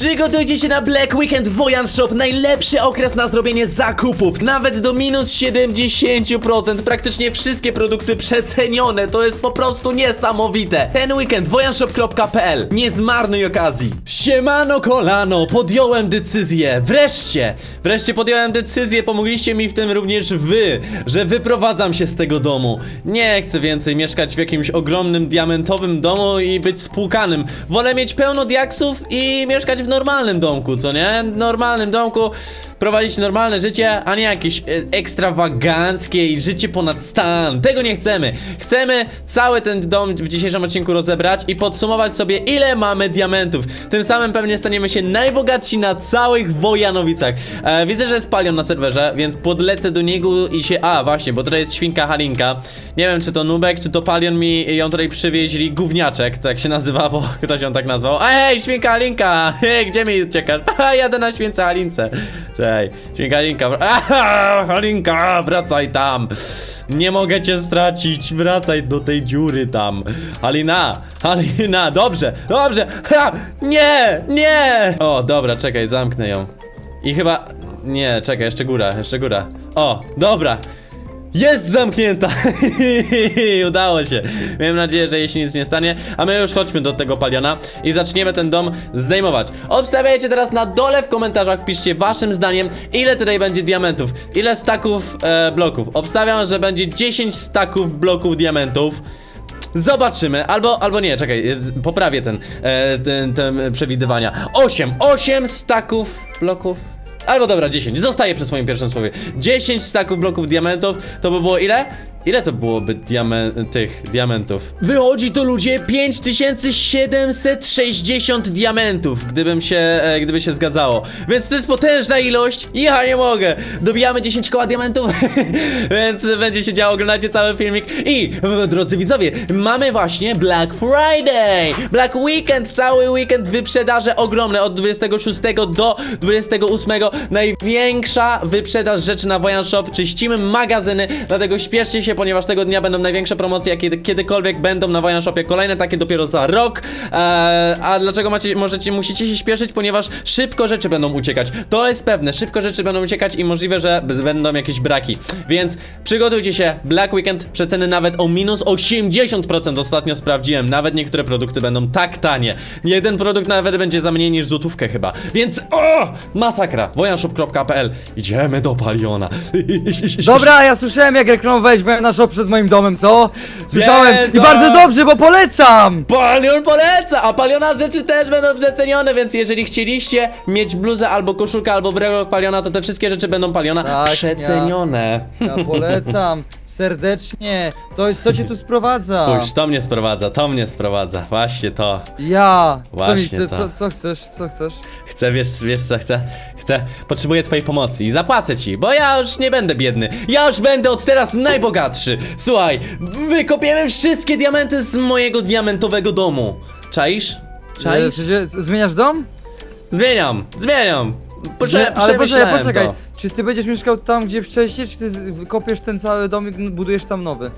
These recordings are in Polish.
Przygotujcie się na Black Weekend Wojan Shop, najlepszy okres na zrobienie zakupów, nawet do minus 70%, praktycznie wszystkie produkty przecenione, to jest po prostu niesamowite. Ten weekend wojanshop.pl, nie zmarnuj okazji. Siemano kolano, podjąłem decyzję, wreszcie, wreszcie podjąłem decyzję, pomogliście mi w tym również wy, że wyprowadzam się z tego domu. Nie chcę więcej mieszkać w jakimś ogromnym diamentowym domu i być spłukanym. Wolę mieć pełno diaksów i mieszkać w normalnym domku, co nie? Normalnym domku, prowadzić normalne życie, a nie jakieś e, ekstrawaganckie i życie ponad stan. Tego nie chcemy. Chcemy cały ten dom w dzisiejszym odcinku rozebrać i podsumować sobie ile mamy diamentów. Tym samym pewnie staniemy się najbogatsi na całych Wojanowicach. E, widzę, że jest Palion na serwerze, więc podlecę do niego i się... A, właśnie, bo tutaj jest świnka Halinka. Nie wiem, czy to Nubek, czy to Palion mi ją tutaj przywieźli. Gówniaczek, to jak się nazywa, bo ktoś ją tak nazwał. Ej, świnka Halinka! Hej, gdzie mi uciekasz? Aha, jadę na śwince Halince. Cześć, wr- Aha, Halinka, wracaj tam. Nie mogę cię stracić, wracaj do tej dziury tam. Halina, Halina, dobrze, dobrze. Ha, nie, nie. O, dobra, czekaj, zamknę ją. I chyba... Nie, czekaj, jeszcze góra, jeszcze góra. O, dobra. Jest zamknięta! Udało się. Miałem nadzieję, że jej się nic nie stanie. A my już chodźmy do tego paliona i zaczniemy ten dom zdejmować. Obstawiajcie teraz na dole w komentarzach, piszcie waszym zdaniem, ile tutaj będzie diamentów, ile staków e, bloków. Obstawiam, że będzie 10 staków bloków diamentów. Zobaczymy, albo, albo nie, czekaj, jest, poprawię ten, e, ten, ten przewidywania. 8, 8 staków bloków. Albo dobra, 10. Zostaję przy swoim pierwszym słowie. 10 staków bloków diamentów to by było ile? Ile to byłoby diame tych diamentów? Wychodzi to ludzie 5760 diamentów, gdybym się, e, gdyby się zgadzało. Więc to jest potężna ilość. Ja nie mogę. Dobijamy 10 koła diamentów, więc będzie się działo. Oglądajcie cały filmik. I drodzy widzowie, mamy właśnie Black Friday. Black Weekend, cały weekend wyprzedaże ogromne od 26 do 28. Największa wyprzedaż rzeczy na Wojan Shop. Czyścimy magazyny, dlatego śpieszcie się, ponieważ tego dnia będą największe promocje, jakie kiedykolwiek będą na Wojan Shopie. Kolejne takie dopiero za rok. Eee, a dlaczego macie, możecie, musicie się śpieszyć? Ponieważ szybko rzeczy będą uciekać. To jest pewne, szybko rzeczy będą uciekać i możliwe, że będą jakieś braki. Więc przygotujcie się. Black Weekend przeceny nawet o minus 80% ostatnio sprawdziłem. Nawet niektóre produkty będą tak tanie. Jeden produkt nawet będzie za mniej niż złotówkę chyba. Więc o! Masakra. wojanshop.pl Idziemy do Paliona. Dobra, ja słyszałem jak reklamowałeś na shop przed moim domem, co? Słyszałem i bardzo dobrze, bo polecam! Palion poleca, a Paliona rzeczy też będą przecenione, więc jeżeli chcieliście mieć bluzę albo koszulkę albo brelok Paliona, to te wszystkie rzeczy będą Paliona Tak, przecenione. Ja polecam, serdecznie. To co cię tu sprowadza? Spójrz, to mnie sprowadza, to mnie sprowadza, właśnie to. Ja! Co, mi Właśnie chce, to. co, co chcesz, co chcesz? Chcę, wiesz, wiesz co, chcę, chcę, potrzebuję twojej pomocy i zapłacę ci, bo ja już nie będę biedny, ja już będę od teraz najbogatszy. Słuchaj, wykopiemy wszystkie diamenty z mojego diamentowego domu. Czaisz? E, Czaisz? czy się- zmieniasz dom? Zmieniam, zmieniam. Prze Nie, ale poczekaj, poczekaj. Czy ty będziesz mieszkał tam, gdzie wcześniej, czy ty z- kopiesz ten cały dom i budujesz tam nowy?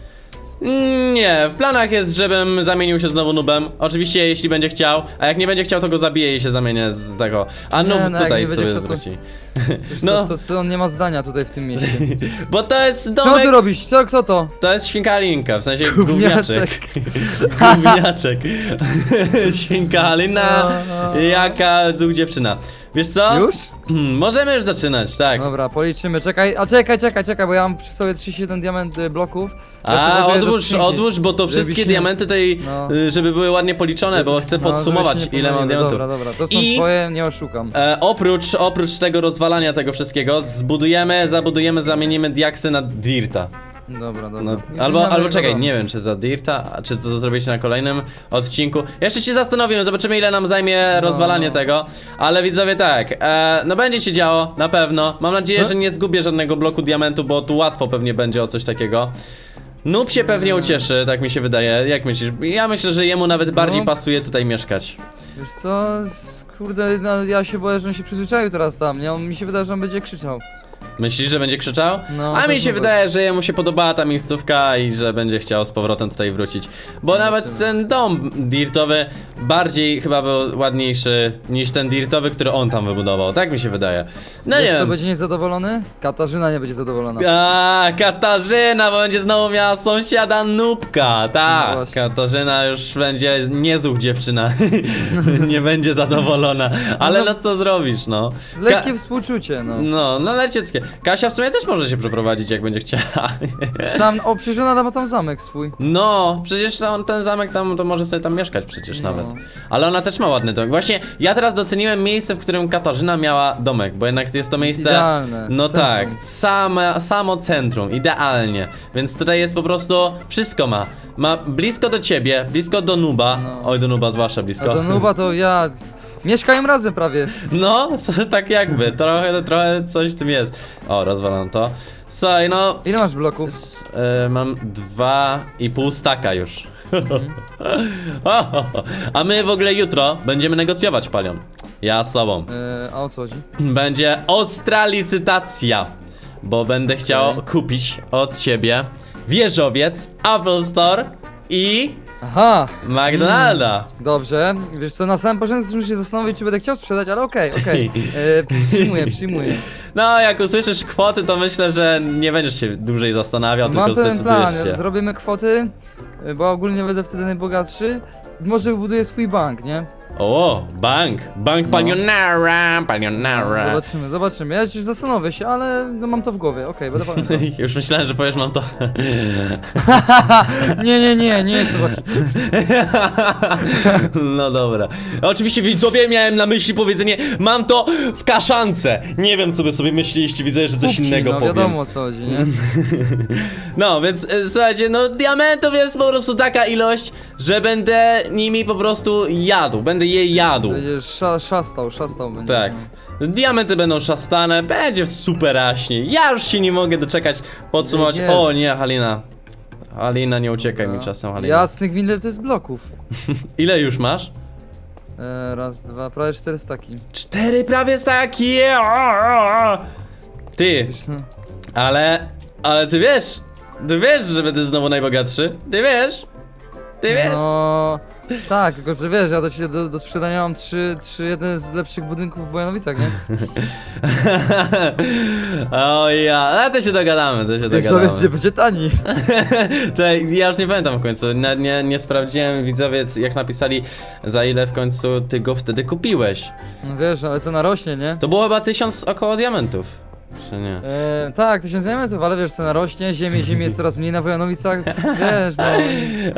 Nie, w planach jest, żebym zamienił się znowu nubem. Oczywiście, jeśli będzie chciał, a jak nie będzie chciał, to go zabiję i się zamienię z tego. A nub no, jak tutaj nie będzie sobie chciał, to- wróci. No. co, on nie ma zdania tutaj w tym mieście. Bo to jest Co domek. ty robisz? Co, kto to? To jest świnka Alinka, w sensie Gówniaczek. gówniaczek. Gówniaczek. świnka Alina, No. jaka zuch dziewczyna. Wiesz co? Już? Hmm, możemy już zaczynać, tak. Dobra, policzymy, czekaj, a czekaj, czekaj, czekaj, bo ja mam przy sobie 37 diament y, bloków. Ja A, odłóż, skrzynki. odłóż, bo to wszystkie nie- diamenty tutaj, No. y, żeby były ładnie policzone, bo chcę No, podsumować, się nie ile mam diamentów. Dobra, dobra, to są I- twoje, nie oszukam. E, oprócz, oprócz tego rozwalania tego wszystkiego, zbudujemy, zabudujemy, zamienimy diaksy na dirta. Dobra, dobra. No, albo, albo czekaj, nie wiem czy za dirta, a czy to zrobicie na kolejnym odcinku. Jeszcze się zastanowimy, zobaczymy ile nam zajmie No, rozwalanie no. tego. Ale widzowie tak, e, no będzie się działo, na pewno. Mam nadzieję, No. że nie zgubię żadnego bloku diamentu, bo tu łatwo pewnie będzie o coś takiego. Noob się pewnie ucieszy, tak mi się wydaje. Jak myślisz? Ja myślę, że jemu nawet bardziej pasuje tutaj mieszkać. Wiesz co, kurde, no, ja się boję, że on się przyzwyczaił teraz tam, nie? On, mi się wydaje, że on będzie krzyczał. Myślisz, że będzie krzyczał? No, A mi się może. wydaje, że jemu się podobała ta miejscówka i że będzie chciał z powrotem tutaj wrócić. Bo nawet ten dom dirtowy bardziej chyba był ładniejszy niż ten dirtowy, który on tam wybudował. Tak mi się wydaje. No nie Wiesz, kto wiem. będzie niezadowolony? Katarzyna nie będzie zadowolona. A, Katarzyna, bo będzie znowu miała sąsiada Nubka. No Tak, właśnie. Katarzyna już będzie niezłuch dziewczyna. nie będzie zadowolona. Ale no co zrobisz, no. Lekkie współczucie, no. No, no lecieckie. Kasia w sumie też może się przeprowadzić, jak będzie chciała. Tam, o, przecież ona ma tam zamek swój. No, przecież on, ten zamek tam, to może sobie tam mieszkać przecież No. nawet. Ale ona też ma ładny domek. Właśnie, ja teraz doceniłem miejsce, w którym Katarzyna miała domek, bo jednak jest to miejsce... Idealne. No Centrum. tak, same, samo centrum, idealnie. Więc tutaj jest po prostu, wszystko ma. Ma blisko do ciebie, blisko do Nuba. No. Oj, do Nuba zwłaszcza A blisko. do Nuba to ja... Mieszkają razem prawie. No, to, tak jakby, trochę, trochę coś w tym jest. O, rozwalam to. Słuchaj, no, Ile masz bloków? S- e, mam dwa i pół staka już. Mhm. O. A my w ogóle jutro będziemy negocjować, Palion. Ja z tobą. E, a o co chodzi? Będzie ostra licytacja, bo będę chciał Okej. kupić od ciebie wieżowiec, Apple Store i Aha! McDonalda. Dobrze, wiesz co, na samym początku muszę się zastanowić, czy będę chciał sprzedać, ale okej, okej. E, Przyjmuję, przyjmuję. No, jak usłyszysz kwoty, to myślę, że nie będziesz się dłużej zastanawiał, Mam tylko pewien plan, zdecydujesz się. zrobimy kwoty, e, bo ogólnie będę wtedy najbogatszy. Może wybuduję swój bank, nie? O, bank, bank No. palionara, palionara. Zobaczymy, zobaczymy. Ja się zastanowię się, ale no, mam to w głowie, okej, będę pamiętał. Już myślałem, że powiesz mam to. Nie, nie, nie, nie jest to taki. No dobra. Oczywiście widzowie miałem na myśli powiedzenie mam to w kaszance. Nie wiem co wy sobie myśleliście, widzę, że coś Kubki, innego no, powiem. wiadomo o co chodzi, nie? No, więc e, słuchajcie, no diamentów jest po prostu taka ilość, że będę nimi po prostu jadł. Będę je jadł. Będziesz sza, szastał, szastał będzie. Tak. Diamenty będą szastane, będzie superaśnie. Ja już się nie mogę doczekać podsumować. Jest. O nie, Halina. Halina, nie uciekaj mi No. czasem, Halina. Jasnych windy to jest bloków. Ile już masz? E, raz, dwa, prawie cztery staki. Cztery prawie takie. Ty, Wiesz, no. ale, ale ty wiesz, ty wiesz, że będę znowu najbogatszy. Ty wiesz, ty wiesz. No, tak, tylko że wiesz, ja do ciebie do, do sprzedania mam trzy, trzy, jeden z lepszych budynków w Wojanowicach, nie? o ja, ale to się dogadamy, to się nie dogadamy. będzie tani. Czekaj, ja już nie pamiętam w końcu, nie, nie, nie sprawdziłem widzowiec jak napisali za ile w końcu ty go wtedy kupiłeś. No wiesz, ale cena rośnie, nie? To było chyba tysiąc około diamentów. Czy nie? E, tak, tysiąc diamentów, ale wiesz, cena rośnie, ziemi, ziemi jest coraz mniej na Wojanowicach, wiesz, no.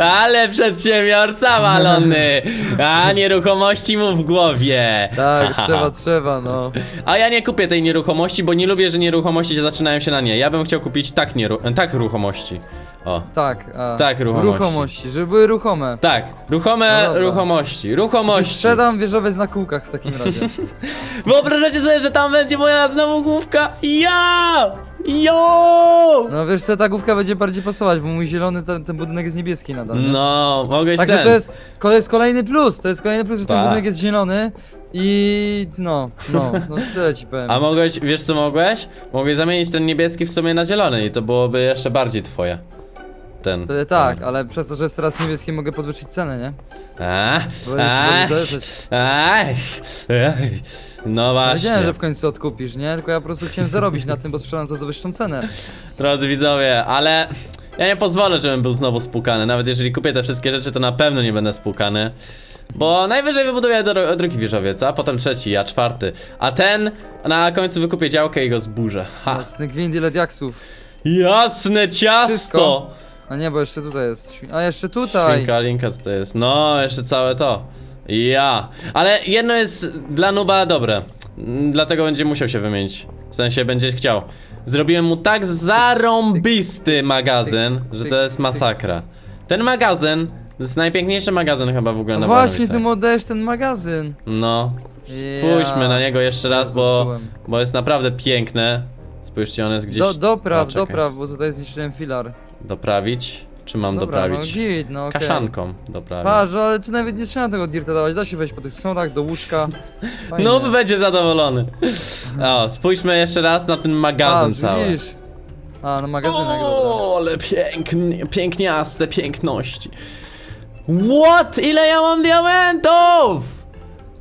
Ale przedsiębiorca walony! A nieruchomości mu w głowie! Tak, trzeba, trzeba, no. A ja nie kupię tej nieruchomości, bo nie lubię, że nieruchomości się zaczynają się na nie. Ja bym chciał kupić tak, nieru- tak ruchomości. O. Tak, a, Tak, ruchomości. ruchomości, żeby były ruchome. Tak, ruchome No dobra. ruchomości. Ruchomości. Sprzedam wieżowiec na kółkach w takim razie. Wyobrażacie sobie, że tam będzie moja znowu główka? Ja! Jo! No wiesz co, ta główka będzie bardziej pasować, bo mój zielony, ten, ten budynek jest niebieski nadal. nie? No, mogłeś Także ten. to jest, to jest kolejny plus, to jest kolejny plus, że ten Tak. budynek jest zielony i no, no, no tyle ci powiem. A mogłeś, wiesz co mogłeś? Mogłeś zamienić ten niebieski w sumie na zielony i to byłoby jeszcze bardziej twoje. Ten. Wtedy tak, ale przez to, że jest teraz niebieski mogę podwyższyć cenę, nie? A, Bo ja się zależeć. No właśnie. Wiedziałem, że w końcu odkupisz, nie? Tylko ja po prostu chciałem zarobić na tym, bo sprzedam to za wyższą cenę. Drodzy widzowie, ale ja nie pozwolę, żebym był znowu spłukany. Nawet jeżeli kupię te wszystkie rzeczy, to na pewno nie będę spłukany. Bo najwyżej wybuduję dro- drugi wieżowiec, a potem trzeci, a czwarty. A ten na końcu wykupię działkę i go zburzę. Ha. Jasny gwint, ile diaksów. Jasne ciasto! Wszystko. A nie, bo jeszcze tutaj jest. A jeszcze tutaj. Świnka, linka tutaj jest. No, jeszcze całe to. Ja. Ale jedno jest dla Nuba dobre. Mm, Dlatego będzie musiał się wymienić. W sensie będzie chciał. Zrobiłem mu tak zarąbisty magazyn, że to jest masakra. Ten magazyn to jest najpiękniejszy magazyn chyba w ogóle No na właśnie, Barnowicach. ty mu oddajesz ten magazyn. No. Spójrzmy Ja. na niego jeszcze raz, bo, bo jest naprawdę piękne. Spójrzcie, on jest gdzieś... Do, dopraw, O, czekaj. dopraw, bo tutaj zniszczyłem filar. Doprawić. Czy mam Dobra, doprawić? no git, no okej. Kaszanką doprawić. Patrz, ale tu nawet nie trzeba tego dirta dawać, da się wejść po tych schodach do łóżka. Fajnie. No będzie zadowolony. O, spójrzmy jeszcze raz na ten magazyn Patrz, cały. widzisz? A, no magazynek, dobra. O, ale pięknie, piękniaste piękności. What? Ile ja mam diamentów?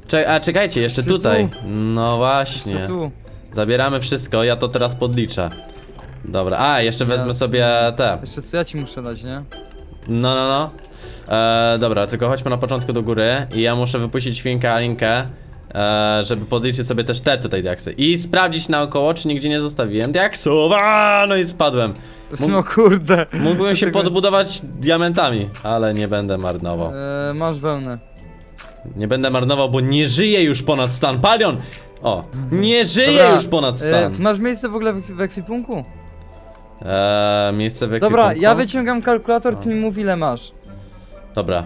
Cze a czekajcie, jeszcze Jeszcze tutaj. tu. No właśnie. Tu. Zabieramy wszystko, ja to teraz podliczę. Dobra, a jeszcze wezmę sobie te. Jeszcze co ja ci muszę dać, nie? No, no, no. E, dobra, tylko chodźmy na początku do góry i ja muszę wypuścić świnkę Alinkę, e, żeby podliczyć sobie też te tutaj diaksy. I sprawdzić naokoło, czy nigdzie nie zostawiłem diaksów. A, no i spadłem. Mógł- No kurde. Mógłbym się Dlatego- podbudować diamentami, ale nie będę marnował. E, masz wełnę. Nie będę marnował, bo nie żyję już ponad stan. Palion! O, nie żyję Dobra, już ponad E, stan. masz miejsce w ogóle w, w ekwipunku? Eee, miejsce w Dobra, ekwipunku? ja wyciągam kalkulator, ty mi mów ile masz. Dobra.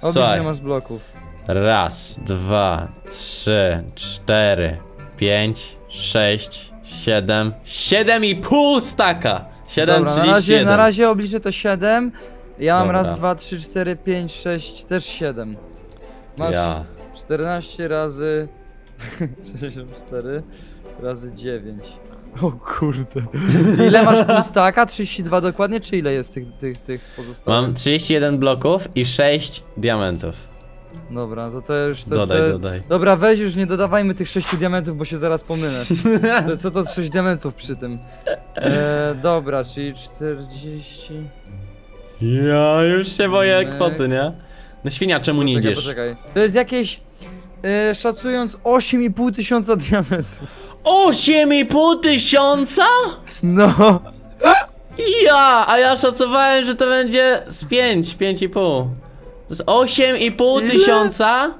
Oblicz Słuchaj. ile masz bloków. Raz, dwa, trzy, cztery, pięć, sześć, siedem, siedem i pół staka! Siedem Dobra, na razie, na razie obliczę to 7. Ja mam Dobra. raz, dwa, trzy, cztery, pięć, sześć, też 7. Masz Ja. 14 razy 64 razy 9. O kurde. Ile masz pustaka? 32 dokładnie, czy ile jest tych, tych, tych pozostałych? Mam 31 bloków i 6 diamentów. Dobra, to to już... To, Dodaj, to... dodaj. Dobra, weź już nie dodawajmy tych 6 diamentów, bo się zaraz pomylę. To, co to 6 diamentów przy tym? E, dobra, czyli 40... Ja już się boję My- kwoty, nie? No świnia, czemu nie Poczekaj, idziesz? poczekaj. To jest jakieś... E, szacując 8,5 tysiąca diamentów. 8,5 tysiąca? No. Ja, a ja szacowałem, że to będzie z 5, 5,5. To jest 8,5 Ile? tysiąca?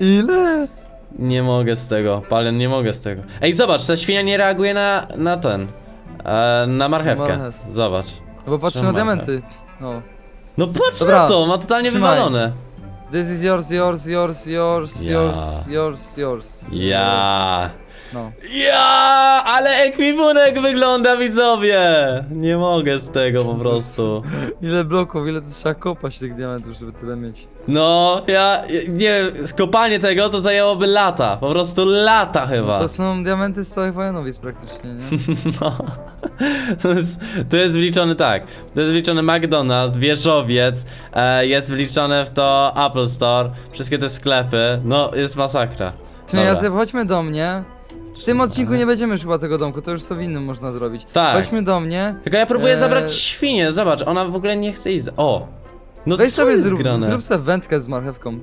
Ile? Nie mogę z tego, Palen, nie mogę z tego. Ej, zobacz, ta świnia nie reaguje na, na ten, e, na marchewkę. Marchew. Zobacz. No bo patrzę na diamenty. No. No patrz Dobra, na to, ma totalnie trzymaj. wywalone. This is yours, yours, yours, yours, Ja. yours, yours, yours. Ja. No. Ja, ale ekwipunek wygląda, widzowie. Nie mogę z tego po prostu. Ile bloków, ile trzeba kopać tych diamentów, żeby tyle mieć. No, ja, nie wiem, skopanie tego to zajęłoby lata, po prostu lata chyba. To są diamenty z całych wojenowic praktycznie, nie? No. To jest, to jest wliczony tak. To jest wliczony McDonald's, wieżowiec, e, jest wliczone w to Apple Store, wszystkie te sklepy. No, jest masakra. Czyli Dobra. chodźmy do mnie. W tym odcinku nie będziemy już chyba tego domku, to już co w innym można zrobić. Tak. Chodźmy do mnie. Tylko ja próbuję Eee. zabrać świnię, zobacz, ona w ogóle nie chce iść. za- O! No Weź co sobie jest zrób, grane? zrób sobie wędkę z marchewką.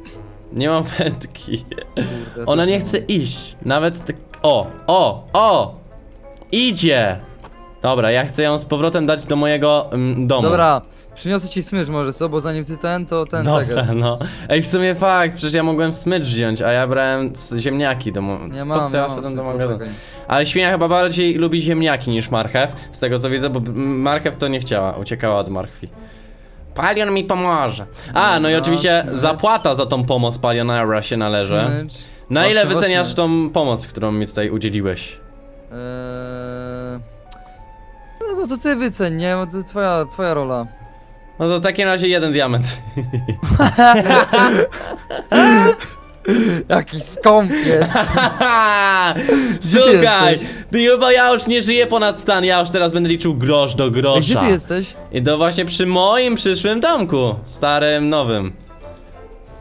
Nie mam wędki. Kurde, Ona też nie chce iść. Nawet tak. O! O! O! Idzie! Dobra, ja chcę ją z powrotem dać do mojego mm, domu. Dobra, przyniosę ci smycz może co, bo zanim ty ten, to ten Dobra, teges. no. Ej, w sumie fakt, przecież ja mogłem smycz wziąć, a ja brałem z- ziemniaki do mo- Nie po mam, co ja ja mam szedłem do smycz, magazynu? poczekaj. Ale świnia chyba bardziej lubi ziemniaki niż marchew, z tego co widzę, bo marchew to nie chciała, uciekała od marchwi. Palion mi pomoże. A, no i oczywiście smycz. zapłata za tą pomoc Palionara się należy. Smycz. Na ile Właśnie, wyceniasz właśnie. tą pomoc, którą mi tutaj udzieliłeś? Eee... No to, to ty wyceń, nie? Bo to twoja, twoja rola. No to w takim razie jeden diament. Jaki skąpiec! Słuchaj! jesteś? Ty chyba ja już nie żyję ponad stan, ja już teraz będę liczył grosz do grosza. Gdzie ty jesteś? I to właśnie przy moim przyszłym domku. Starym, nowym.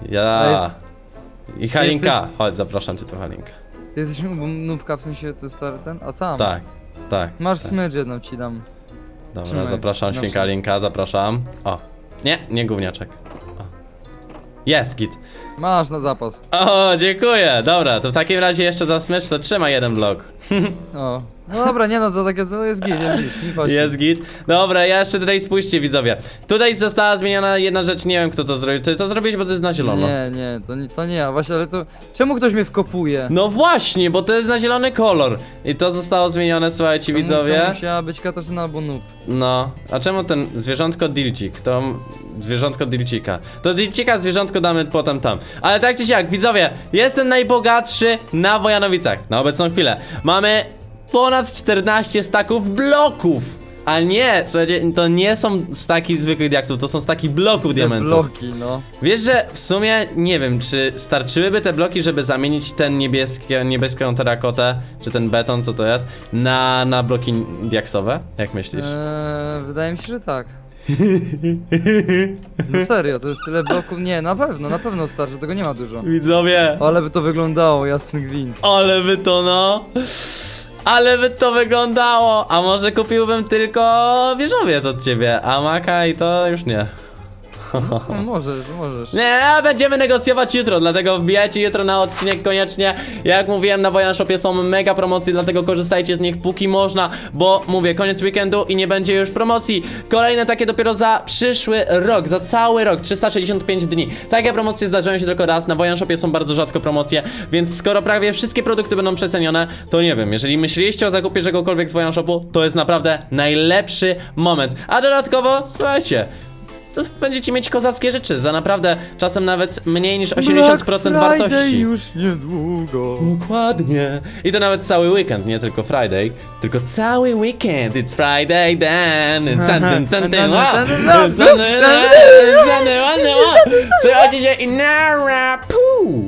Ja. jest- I Halinka. jesteś- Chodź, zapraszam cię tu Halinka. Ty jesteś nu- nubka, w sensie to stary ten? A tam. Tak, tak. Masz tak. smycz jedną ci dam. Dobra, Trzymaj. zapraszam, świnka Halinka, zapraszam. O. Nie, nie gówniaczek. O. Jest, git. Masz na zapas. O, dziękuję. Dobra, to w takim razie jeszcze za smycz to trzymaj jeden blok. O. No dobra, nie no, za takie, to jest git, jest git. nie chodzi. Jest git. Dobra, ja jeszcze tutaj spójrzcie widzowie. Tutaj została zmieniona jedna rzecz, nie wiem kto to zrobił. Ty to zrobiłeś, bo to jest na zielono. Nie, nie, to nie, to nie ja, właśnie, ale to... Czemu ktoś mnie wkopuje? No właśnie, bo to jest na zielony kolor. I to zostało zmienione, słuchajcie To mu- widzowie. To musiała być Katarzyna albo noob. No, a czemu ten zwierzątko Dilcik? To zwierzątko Dilcika. To Dilcika zwierzątko damy potem tam. Ale tak czy siak, widzowie, jestem najbogatszy na Wojanowicach. Na obecną chwilę. Mamy ponad 14 staków bloków. A nie, słuchajcie, to nie są z takich zwykłych diaksów, to są z takich bloków diamentów. bloki, no. Wiesz, że w sumie nie wiem, czy starczyłyby te bloki, żeby zamienić ten niebieskie, niebieską terakotę, czy ten beton, co to jest, na, na bloki diaksowe? Jak myślisz? Eee, wydaje mi się, że tak. No serio, to jest tyle bloków. Nie, na pewno, na pewno starczy, tego nie ma dużo. Widzowie, Ale by to wyglądało, jasny gwint. ale by to no... Ale by to wyglądało! A może kupiłbym tylko wieżowiec od ciebie, a maka i to już nie. No, możesz, możesz. Nie, będziemy negocjować jutro, dlatego wbijajcie jutro na odcinek koniecznie. Jak mówiłem, na Wojan Shopie są mega promocje, dlatego korzystajcie z nich póki można, bo mówię, koniec weekendu i nie będzie już promocji. Kolejne takie dopiero za przyszły rok, za cały rok, 365 dni. Takie promocje zdarzają się tylko raz, na Wojan Shopie są bardzo rzadko promocje, więc skoro prawie wszystkie produkty będą przecenione, to nie wiem, jeżeli myśleliście o zakupie czegokolwiek z Wojan Shopu, to jest naprawdę najlepszy moment. A dodatkowo, słuchajcie, będziecie mieć kozackie rzeczy za naprawdę czasem nawet mniej niż 80% Black Friday wartości. już niedługo. Dokładnie. I to nawet cały weekend, nie tylko Friday, tylko cały weekend. It's Friday then, it's Sunday, Sunday, wow. Sunday, Sunday, wow. Słuchajcie się i nara, puu.